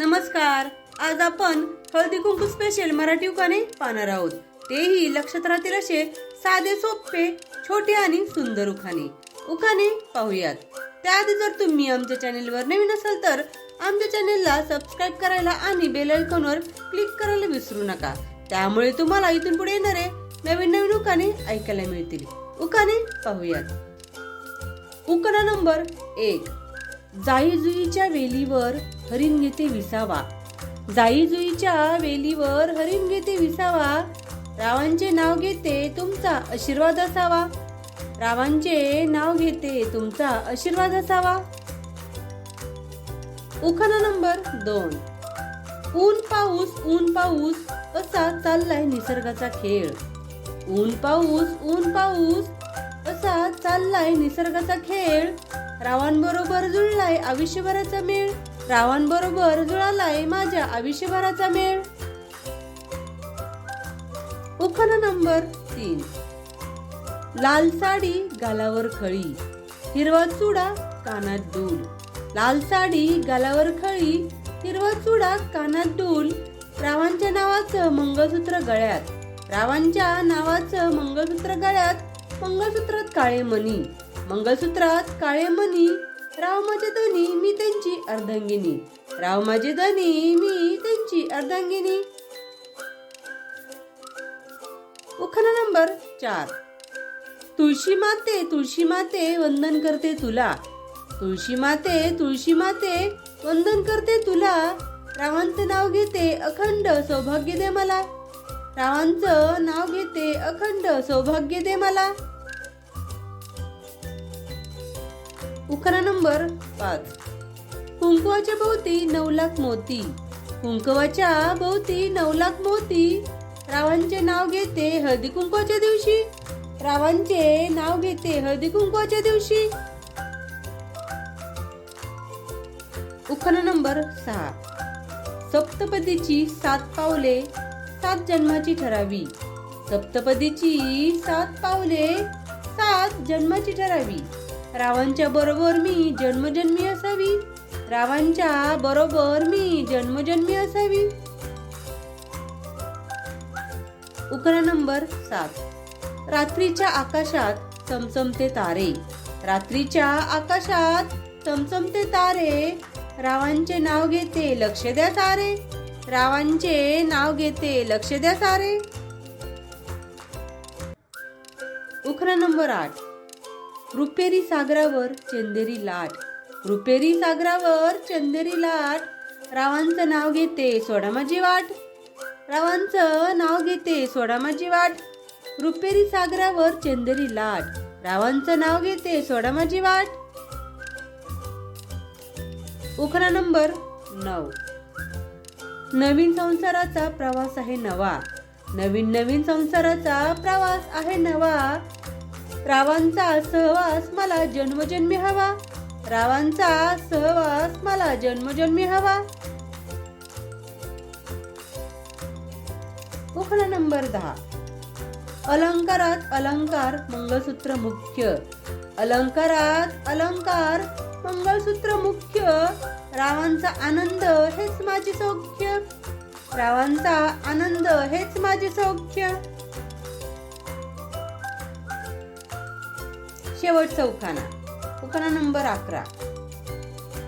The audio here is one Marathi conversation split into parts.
नमस्कार. आज आपण हळदी कुंकू स्पेशल मराठी उकाने पाहणार आहोत. तेही लक्षात राहतील असे साधे सोपे छोटे आणि सुंदर उखाणे. उखाणे पाहूयात. त्याआधी जर तुम्ही आमच्या चॅनेलवर नवीन असाल तर आमच्या चॅनेलला सबस्क्राईब करायला आणि बेल आयकॉनवर क्लिक करायला विसरू नका. त्यामुळे तुम्हाला इथून पुढे येणारे नवीन नवीन उखाणे ऐकायला मिळतील. उखाणे पाहूयात. उखाणा नंबर एक. जाई जुईच्या वेलीवर हरिण घेते विसावा. जाई जुईच्या वेलीवर हरिण घेते विसावा. रावांचे नाव घेते तुमचा आशीर्वाद असावा. रावांचे नाव घेते तुमचा आशीर्वाद असावा. उखाणा नंबर दोन. ऊन पाऊस ऊन पाऊस असा चाललाय निसर्गाचा खेळ. ऊन पाऊस ऊन पाऊस असा चाललाय निसर्गाचा खेळ. रावांबरोबर जुळलाय आयुष्यभराचा मेळ. रावांबरोबर जुळालाय माझ्या आयुष्यभराचा मेळ. उखाणा नंबर तीन. लाल साडी गालावर खळी. हिरवा चुडा कानात डूल लाल साडी गालावर खळी. हिरवा चुडा कानात डूल रावांच्या नावाचं मंगळसूत्र गळ्यात. रावांच्या नावाचं मंगळसूत्र गळ्यात. मंगळसूत्रात काळे मणी. मंगळसूत्रात काळे मनी राव माझे धनी मी त्यांची अर्धांगिनी. राव माझे धनी मी त्यांची अर्धांगिनी. उखाणा नंबर चार. तुळशी माते तुळशी माते वंदन करते तुला. तुळशी माते तुळशी माते वंदन करते तुला. रावांचं नाव घेते अखंड सौभाग्य दे मला. रावांचं नाव घेते अखंड सौभाग्य दे मला. उखाणा नंबर पाच. कुंकवाच्या भोवती नऊ लाख मोती. कुंकवाच्या भोवती नऊ लाख मोती. रावांचे नाव घेते हळदी कुंकवाच्या दिवशी. रावांचे नाव घेते हळदी कुंकवाच्या दिवशी. उखाणा नंबर सहा. सप्तपदीची सात पावले सात जन्माची ठरावी. सप्तपदीची सात पावले सात जन्माची ठरावी. रावांच्या बरोबर मी जन्मजन्मी असावी. रावांच्या बरोबर मी जन्मजन्मी असावी. उकरा नंबर सात. रात्रीच्या आकाशात चमचमते तारे. रात्रीच्या आकाशात चमचमते तारे. रावांचे नाव घेते लक्ष द्या सारे. रावांचे नाव घेते लक्ष द्या सारे. उखरा नंबर आठ. रुपेरी सागरावर चंदेरी लाट. रुपेरी सागरावर चंदेरी लाट. रावांचं नाव घेते सोडा माझी वाट. रावांचं नाव घेते सोडा माझी वाट. रुपेरी सागरावर चंदेरी लाट. रावांचं नाव घेते सोडा माझी वाट. उखरा नंबर नऊ. नवीन संसाराचा प्रवास आहे नवा. नवीन नवीन संसाराचा प्रवास आहे नवा. रावांचा सहवास मला जन्मजन्मी हवा. रावांचा सहवास मला जन्मजन्मी हवा. उखाणा नंबर दहा. अलंकारात अलंकार मंगळसूत्र मुख्य. अलंकारात अलंकार मंगळसूत्र मुख्य. रावांचा आनंद हेच माझे सौख्य. रावांचा आनंद हेच माझे सौख्य. शेवटचा उखाणा उखाणा नंबर अकरा.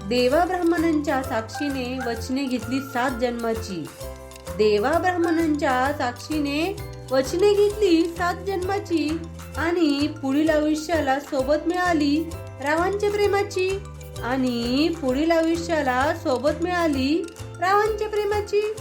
देवा ब्राह्मणांच्या साक्षीने वचने घेतली सात जन्माची. देवा ब्राह्मणांच्या साक्षीने वचने घेतली सात जन्माची आणि पुढील आयुष्याला सोबत मिळाली रावांच्या प्रेमाची आणि पुढील आयुष्याला सोबत मिळाली रावांच्या प्रेमाची.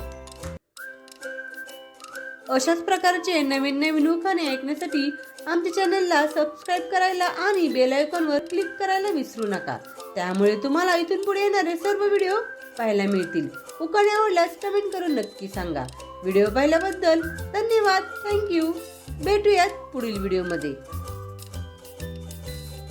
अशाच प्रकारचे नवीन नवीन उखाणे ऐकण्यासाठी आमच्या चॅनलला सबस्क्राईब करायला आणि बेल आयकॉनवर क्लिक करायला विसरू नका. त्यामुळे तुम्हाला इथून पुढे येणारे सर्व व्हिडिओ पाहायला मिळतील. उखाणे आवडल्यास कमेंट करून नक्की सांगा. व्हिडिओ पाहिल्याबद्दल धन्यवाद. थँक्यू भेटूयात पुढील व्हिडिओमध्ये